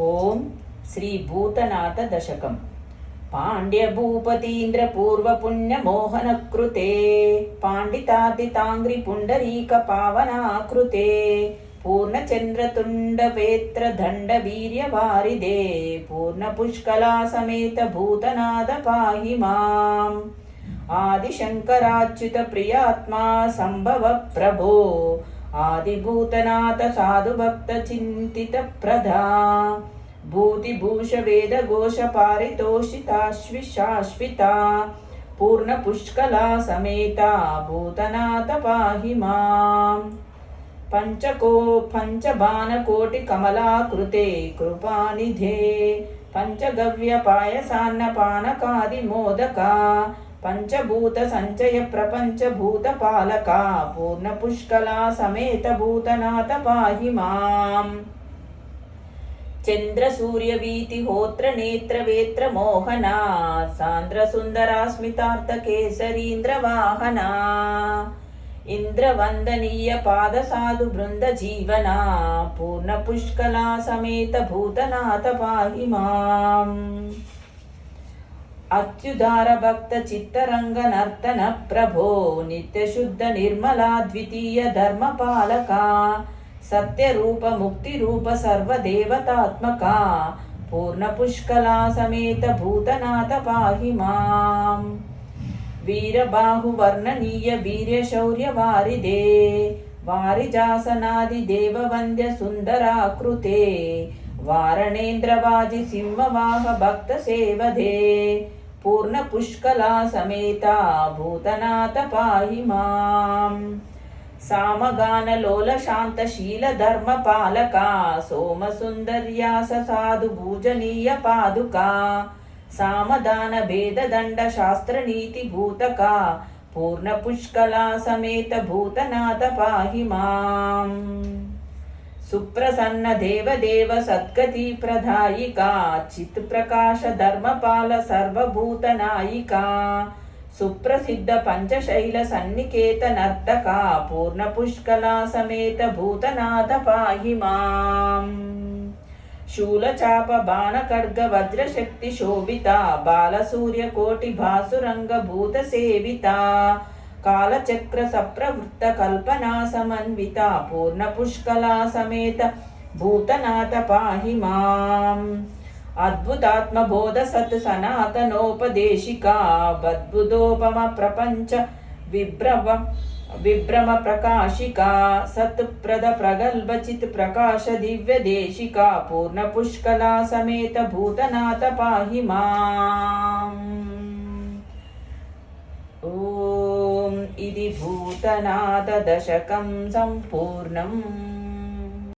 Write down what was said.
ఓం శ్రీ భూతనాథ దశకం. పాండ్యభూపతీంద్ర పూర్వపుణ్యమోహన కృతే పాండితాదితాంగ్రి పుండరీక పావనాకృతే పూర్ణచంద్రతుండవేత్ర దండ వీర్యవారిదే ఆదిభూతనాథ సాధుభక్త చింతిత ప్రధా భూతిభూష వేద ఘోష పారితోషితాశ్విశాశ్విత పూర్ణ పుష్కలా సమేత భూతనాథ పాహి మాం పంచకో పంచబాణకోటి కమలాకృతే కృపానిధే. పంచగవ్య పాయసాన్న పానకాది మోదకా పంచభూత సంచయ ప్రపంచ భూత పాలక పూర్ణ పుష్కలా సమేత భూతనాథ పాహి మాం చంద్ర సూర్య వీతి హోత్ర నేత్ర వేత్ర మోహన సాంద్ర సుందరాస్మితార్థ కేసరీంద్ర వాహన ఇంద్ర వందనీయ పాద సాధు బృంద జీవన పూర్ణ పుష్కలా సమేత భూతనాథ పాహి మాం అత్యుదార భక్త చిత్తరంగ నర్తన ప్రభో నిత్యశుద్ధ నిర్మలా ద్వితీయ ధర్మపాలక సత్యరూప సత్య ముక్తి రూప సర్వదేవతాత్మక పూర్ణ పుష్కలా సమేత భూతనాథ పాహి మాం. వీరబాహు వర్ణనీయ వీర్య శౌర్య వారిదే వారిజాసనాది దేవవంద్య సుందరాకృతే వారణేంద్రవాజి సింహవాహ భక్త సేవదే పూర్ణ పుష్కలా సమేత భూతనాథ పాహి మాం. సామగానలోల శాంత శీల ధర్మ పాలక సోమ సుందర్యాస సాధు భూజనీయ పాదుక సామదాన భేద దండ శాస్త్ర నీతి భూతక పూర్ణ పుష్కలా సమేత భూతనాథ పాహి మాం. సుప్రసన్న దేవదేవ సద్గతి ప్రదాయికా చిత్ ప్రకాశ ధర్మపాల సర్వభూత నాయికా సుప్రసిద్ధ పంచశైల సన్నికేత నర్తక పూర్ణ పుష్కలా సమేత భూతనాథ పాహి మాం శూలచాప బాణ ఖడ్గ వజ్రశక్తి శోభిత కాలచక్ర సప్రవృత్త కల్పనా సమన్విత పూర్ణ పుష్కలా సమేత భూతనాథ పాహి మాం అద్భుతాత్మ బోధ సత్ సనాతనోపదేశికా బద్భుతోపమ ప్రపంచ విభ్రవ విభ్రమ ప్రకాశికా సత్ప్రద ప్రగల్భ చిత్ ప్రకాశ దివ్య దేశికా పూర్ణ పుష్కలా సమేత భూతనాథ పాహి మాం ఓ ఇది భూతనాథ దశకం సంపూర్ణం